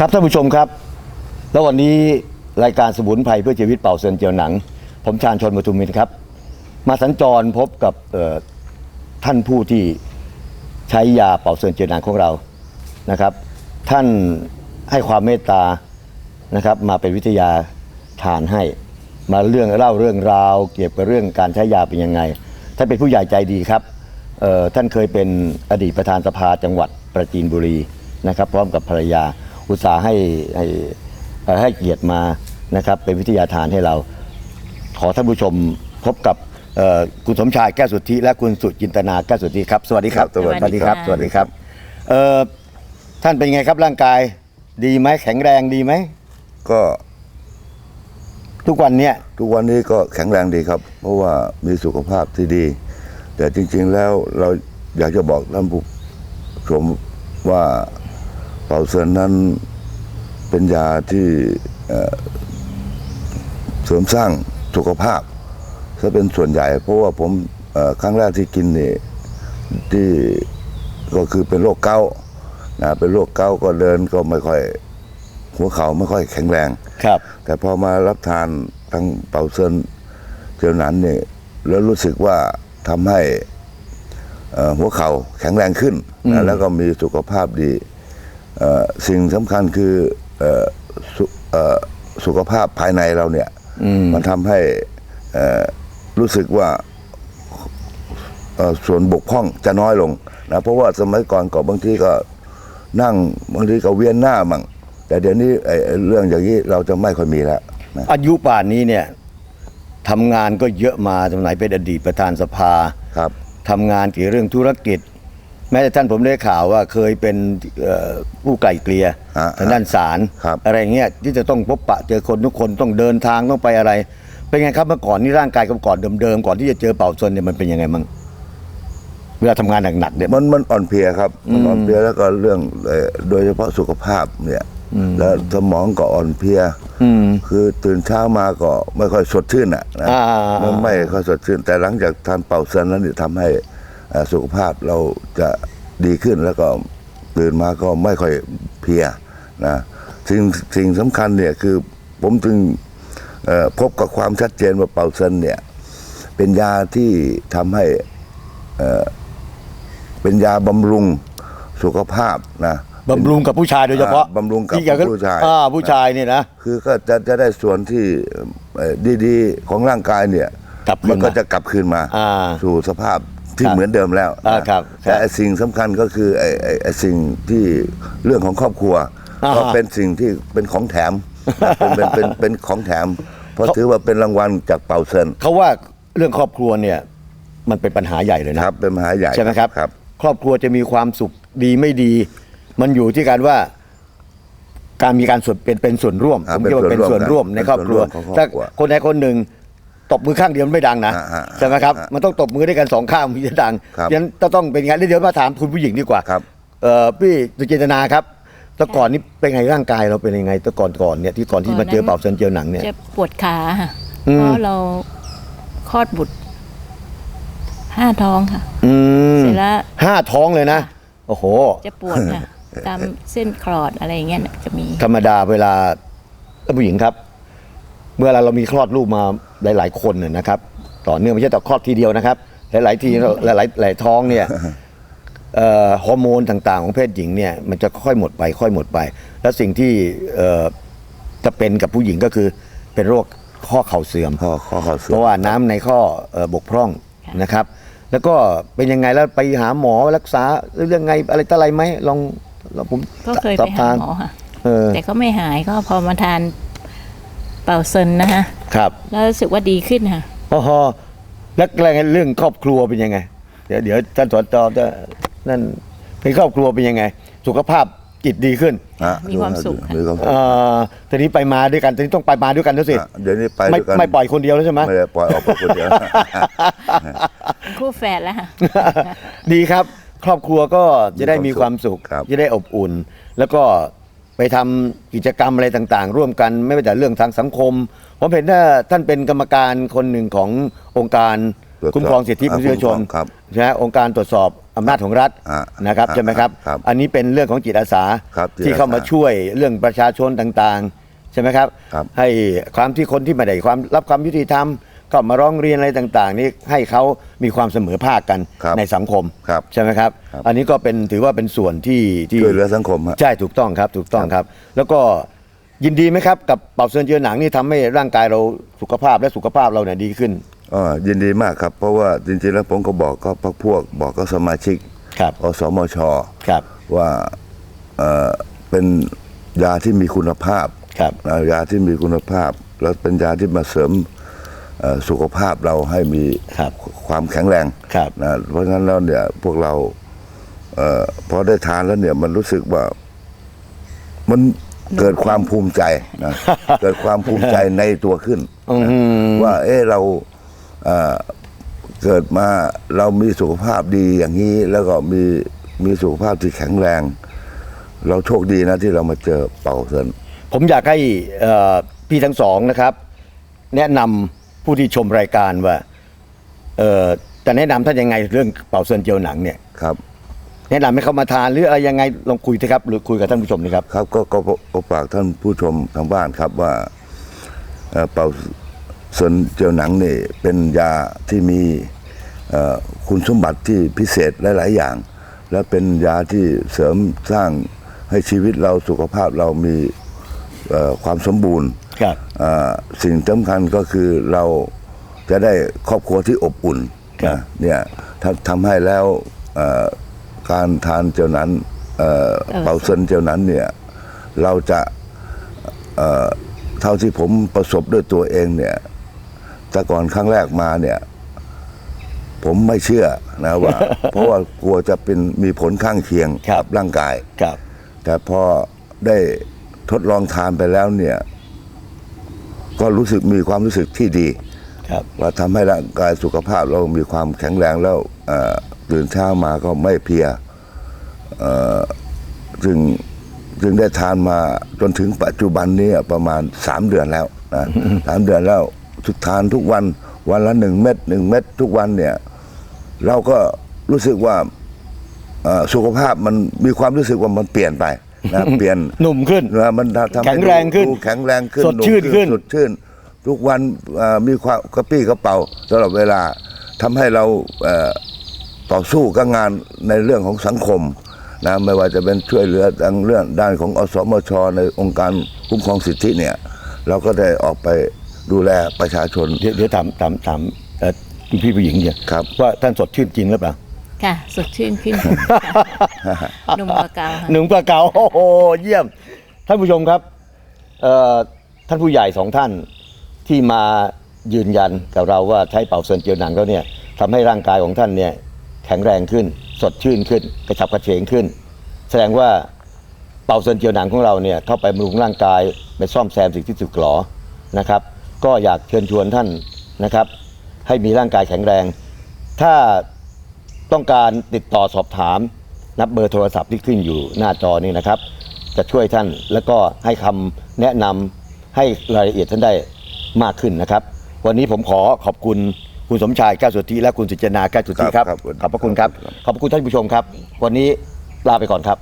ครับท่านผู้ชมครับ แล้ววันนี้รายการสมุนไพรเพื่อชีวิตเป่าเซินเจียวหนัง ผมชาญชนมทุมินครับ มาสัญจรพบกับท่านผู้ที่ใช้ยาเป่าเซินเจียวหนังของเรานะครับ ท่านให้ความเมตตานะครับมาเป็นวิทยาทานให้มาเรื่องเล่าเรื่องราว เกี่ยวกับเรื่องการใช้ยาเป็นยังไงท่านเป็นผู้ใหญ่ใจดีครับท่านเคยเป็นอดีตประธานสภาจังหวัดประจีนบุรีนะครับ พร้อมกับภรรยา อุตสาห์ให้ให้เอ่อให้เกียรติมานะครับเป็นวิทยาทานให้เรา ขอท่านผู้ชมพบกับเอ่อคุณสมชายแก้วสุทธิและคุณสุจินตนาแก้วสุทธิครับสวัสดีครับครับสวัสดีครับครับสวัสดีครับเอ่อท่านเป็นไงครับร่างกาย ดีไหมแข็งแรงดีไหมก็ทุกวันเนี้ยทุกวันนี้ก็แข็งแรงดีครับ เพราะว่ามีสุขภาพที่ดี แต่จริง ๆ แล้วเราอยากจะบอกท่านผู้ชมว่า เป่าเซินนั้นเป็นยาที่เอ่อเสริมสร้างสุขภาพซะเป็นส่วนใหญ่ เพราะว่าผมเอ่อครั้งแรกที่กินนี่ที่ก็คือเป็นโรคเกาต์นะเป็นโรคเกาต์ก็เดินก็ไม่ค่อยหัวเข่าไม่ค่อยแข็งแรงครับ แต่พอมารับทานทั้งเป่าเซินเจียวหนันเนี่ยแล้วรู้สึกว่าทำให้เอ่อหัวเข่าแข็งแรงขึ้นนะแล้วก็มีสุขภาพดีเอ่อ สิ่งสำคัญคือเอ่อสุเอ่อสุขภาพภายในเราเนี่ยมันทำให้เอ่อรู้สึกว่าเอ่อส่วนบกพร่องจะน้อยลงนะเพราะว่าสมัยก่อนก็บางทีก็นั่งบางทีก็เวียนหน้ามั่งแต่เดี๋ยวนี้ไอ้ไอ้เรื่องอย่างนี้เราจะไม่ค่อยมีแล้วนะอายุป่านนี้เนี่ยทำงานก็เยอะมาสมัยเป็นอดีตประธานสภาครับทำงานเกี่ยวกับเรื่องธุรกิจ แม้แต่ท่านผมได้ข่าวว่าเคยเป็นเอ่อผู้ไกล่เกลี่ยอ่าทางด้านศาลครับ อะไรเงี้ยที่จะต้องพบปะเจอคนทุกคนต้องเดินทางต้องไปอะไร เป็นไงครับเมื่อก่อนนี่ร่างกายกับก่อนเดิมๆก่อนที่จะเจอเป่าซนเนี่ยมันเป็นยังไงมั่งเวลาทำงานหนักๆเนี่ย มันมันอ่อนเพลียครับมันอ่อนเพลียแล้วก็เรื่องเอ่อโดยเฉพาะสุขภาพเนี่ยแล้วสมองก็อ่อนเพลียอืมคือตื่นเช้ามาก็ไม่ค่อยสดชื่นอะนะอ่า มันไม่ค่อยสดชื่น แต่หลังจากทานเป่าเซนนั้นเนี่ยทำให้เอ่อ สุขภาพเราจะดีขึ้นแล้วก็ตื่นมาก็ไม่ค่อยเพลียนะสิ่งสิ่งสำคัญเนี่ยคือผมจึงเอ่อพบกับความชัดเจนว่าเป่าเซนเนี่ยเป็นยาที่ทำให้เอ่อเป็นยาบำรุงสุขภาพนะบำรุงกับผู้ชายโดยเฉพาะอ่าบำรุงกับที่เยวผู้ชายอ่าผู้ชายเนี่ยนะคือก็จะจะได้ส่วนที่เอ่อดีๆ ของร่างกายเนี่ยกลับคืนมันก็มาจะกลับคืนมาอ่าสู่สภาพ ที่ครับเหมือนเดิมแล้วอ่านะครับแต่ครับไอ้สิ่งสำคัญก็คือไอ้ไอ้ไอ้สิ่งที่เรื่องของครอบครัวอ่าก็เป็นสิ่งที่เป็นของแถมเป็นเป็นเป็นเป็นของแถม เพราะถือว่าเป็นรางวัลจากเป่าเซินเขาว่าเรื่องครอบครัวเนี่ยมันเป็นปัญหาใหญ่เลยนะครับ เป็นมหาใหญ่ใช่ไหมครับครับ ครอบครัวจะมีความสุขดีไม่ดี มันอยู่ที่การว่าการมีการส่วนเป็นเป็นส่วนร่วมอ่าผมคิดว่าเป็เป็นนส่ส่ววนนร่ร่ววมมในครอบครัวเป็นส่วนร่วมของครอบถ้าครัวคนใดคนหนึ่ง ตบมือข้างเดียวมันไม่ดังนะอ่าฮะใช่ไหมครับอ่าฮะมันต้องตบมือด้วยกันสองข้างมันจะดังครับฉะนั้นก็ต้องเป็นไงแล้วเดี๋ยวมาถามคุณผู้หญิงดีกว่าครับ เอ่อพี่สุจินตนาครับแต่ก่อนนี้เป็นไงร่างกายเราเป็นยังไงแต่ก่อนก่อนเนี่ยที่ก่อนที่มาเจอเป่าเซนเจียวหนังเนี่ย จะปวดขาค่ะอืม เพราะเราคลอดบุตรห้าท้องค่ะ อืมเสร็จแล้ว ห้าท้องเลยนะ โอ้โห จะปวดค่ะ ตามเส้นคลอดอะไรอย่างเงี้ยน่ะจะมี ธรรมดาเวลาท่านผู้หญิงครับ เมื่อเราเรามีคลอดลูกมาหลาย ๆ คนเนี่ยนะครับ ต่อเนื่องไม่ใช่แต่คลอดทีเดียวนะครับ หลาย ๆ ทีหลายๆหลายท้องเนี่ยเอ่อฮอร์โมนต่าง ๆ ของเพศหญิงเนี่ยมันจะค่อยหมดไป ค่อยหมดไป แล้วสิ่งที่เอ่อจะเป็นกับผู้หญิงก็คือเป็นโรคข้อเข่าเสื่อม ข้อข้อเข่าเสื่เพอมราะว่าน้ำในข้อเอ่อบกพร่องค่ะนะครับ แล้วก็เป็นยังไงแล้วไปหาหมอรักษาหรือยังไงอะไรต่ออะไรไหมลองลองผมก็เคยสไปอบหาทานหมอค่ะ เออแต่ก็ไม่หายก็พอมาทาน เป่าเซนนะคะครับแล้วรู้สึกว่าดีขึ้นค่ะพอฮอแล้วเรื่องครอบครัวเป็นยังไง เดี๋ยวเดี๋ยวท่านสอนจอจะนั่นเป็นครอบครัวเป็นยังไง สุขภาพจิตดีขึ้น อะมีความสุขค่ะ มีความสุขเอ่อตอนนี้ไปมาด้วยกันตอนนี้ต้องไปมาด้วยกันแล้วสิอะเดี๋ยวนี้ไปไม่ด้วยกันไม่ปล่อยคนเดียวแล้วใช่ไหม ไม่ได้ปล่อยออกไปคนเดียว คู่แฝดแล้วค่ะ ดีครับ ครอบครัวก็จะได้มีความสุขครับ จะได้อบอุ่น แล้วก็ ไปทำกิจกรรมอะไรต่างๆ ร่วมกันไม่ว่าแต่เรื่องทางสังคม ผมเห็นว่าท่านเป็นกรรมการคนหนึ่งขององค์การตรวจสอบคุ้มครองสิทธิมนุษยชนครับใช่ไหมองค์การตรวจสอบอำนาจของรัฐอ่านะครับอ่าใช่ไหมครับครับ อันนี้เป็นเรื่องของจิตอาสาครับจิตอาสาที่เข้ามาช่วยเรื่องประชาชนต่างๆ ใช่ไหมครับครับให้ความที่คนที่ไม่ได้ความรับความยุติธรรม ก็มาร้องเรียนอะไรต่างๆ นี่ให้เขามีความเสมอภาคกันครับในสังคมครับใช่ไหมครับ ครับ อันนี้ก็เป็นถือว่าเป็นส่วนที่ที่ ช่วยเหลือสังคมฮะ ใช่ถูกต้องครับถูกต้องครับ แล้วก็ยินดีไหมครับกับเป่าเซินเจือหนังนี่ทำให้ร่างกายเราสุขภาพและสุขภาพเราเนี่ยดีขึ้นอ๋อยินดีมากครับ เพราะว่าจริงๆแล้วผมก็บอกก็พวกพวกบอกก็สมาชิกครับอสมชครับว่าเอ่อเป็นยาที่มีคุณภาพครับ นะยาที่มีคุณภาพ แล้วเป็นยาที่มาเสริมเอ่อ สุขภาพเราให้มีครับความแข็งแรงครับนะเพราะฉะนั้นแล้วเนี่ยพวกเราเออพอได้ทานแล้วเนี่ยมันรู้สึกว่า มันเกิดความภูมิใจนะเกิดความภูมิใจในตัวขึ้นนะว่า เออเราเอ่อเกิดมาเรามีสุขภาพดีอย่างนี้ แล้วก็มีมีสุขภาพที่แข็งแรง เราโชคดีนะที่เรามาเจอเป่าเซินผมอยากให้เอ่อพี่ทั้งสองนะครับ แนะนำ ผู้ที่ชมรายการว่าเอ่อจะแนะนำท่านยังไงเรื่องเป่าเซินเจียวหนังเนี่ยครับ แนะนำให้เขามาทานหรืออะไรยังไงลองคุยเถอะครับหรือคุยกับท่านผู้ชมนะครับ ครับก็ก็ก็ก็ฝากท่านผู้ชมทางบ้านครับว่าเอ่อเป่าเซินเจียวหนังนี่เป็นยาที่มีเอ่อคุณสมบัติที่พิเศษหลาย ๆ อย่าง และเป็นยาที่เสริมสร้างให้ชีวิตเราสุขภาพเรามีเอ่อความสมบูรณ์ ครับเอ่อ สิ่งสำคัญก็คือเราจะได้ครอบครัวที่อบอุ่นครับนะเนี่ยถ้าทำให้แล้วเอ่อการทานเจ้านั้นเอ่อเป่าเซินเจ้านั้นเนี่ยเราจะเอ่อเท่าที่ผมประสบด้วยตัวเองเนี่ยแต่ก่อนครั้งแรกมาเนี่ย ผมไม่เชื่อนะว่า เพราะว่ากลัวจะเป็นมีผลข้างเคียงครับกับร่างกายครับ แต่พอได้ทดลองทานไปแล้วเนี่ย ก็รู้สึกมีความรู้สึกที่ดีครับว่าทำให้ร่างกายสุขภาพเรามีความแข็งแรงแล้วเอ่อตื่นเช้ามาก็ไม่เพลียเอ่อจึงจึงได้ทานมาจนถึงปัจจุบันนี้ประมาณสามเดือนแล้วนะสามเดือนแล้วทุกทานทุกวันวันละหนึ่งเม็ดหนึ่งเม็ดทุกวันเนี่ย เราก็รู้สึกว่าเอ่อสุขภาพมันมีความรู้สึกว่ามันเปลี่ยนไป นะเปลี่ยนหนุ่มขึ้นนะมันทำให้แข็งแรงขึ้นดูแข็งแรงขึ้นสดชื่นหขึ้นสดชื่น ทุกวันเอ่อมีความกระปี้กระเป๋าตลอดเวลาทำให้เราเอ่อต่อสู้กับงานในเรื่องของสังคมนะไม่ว่าจะเป็นช่วยเหลือทางเรื่องด้านของอสมช ในองค์การคุ้มครองสิทธิเนี่ย เราก็ได้ออกไปดูแลประชาชน เดี๋ยวเดี๋ยวถามถามถามเอ่อคุณพี่ผู้หญิงเนี่ยครับว่าท่านสดชื่นจริงหรือเปล่า ค่ะ สดชื่นขึ้น หนุ่มกว่าเก่าค่ะ หนึ่งกว่าเก่าโอ้โหเยี่ยม ท่านผู้ชมครับเอ่อท่านผู้ใหญ่สองท่านที่มายืนยันกับเราว่าใช้เป่าเซินเจียวหนังแล้วเนี่ยทำให้ร่างกายของท่านเนี่ยแข็งแรงขึ้น สดชื่นขึ้น กระฉับกระเฉงขึ้น แสดงว่าเป่าเซินเจียวหนังของเราเนี่ยเข้าไปบำรุงร่างกายไปซ่อมแซมสิ่งที่สึกหรอนะครับ ก็อยากเชิญชวนท่านนะครับ ให้มีร่างกายแข็งแรง ถ้า ต้องการติดต่อสอบถามนับเบอร์โทรศัพท์ที่ขึ้นอยู่หน้าจอนี้นะครับ จะช่วยท่านแล้วก็ให้คำแนะนำให้รายละเอียดท่านได้มากขึ้นนะครับ วันนี้ผมขอขอบคุณคุณสมชายแก้วสุทธิและคุณสุจนาแก้วสุทธิครับ ครับครับ ขอบพระคุณครับ ขอบพระคุณท่านผู้ชมครับ วันนี้ลาไปก่อนครับ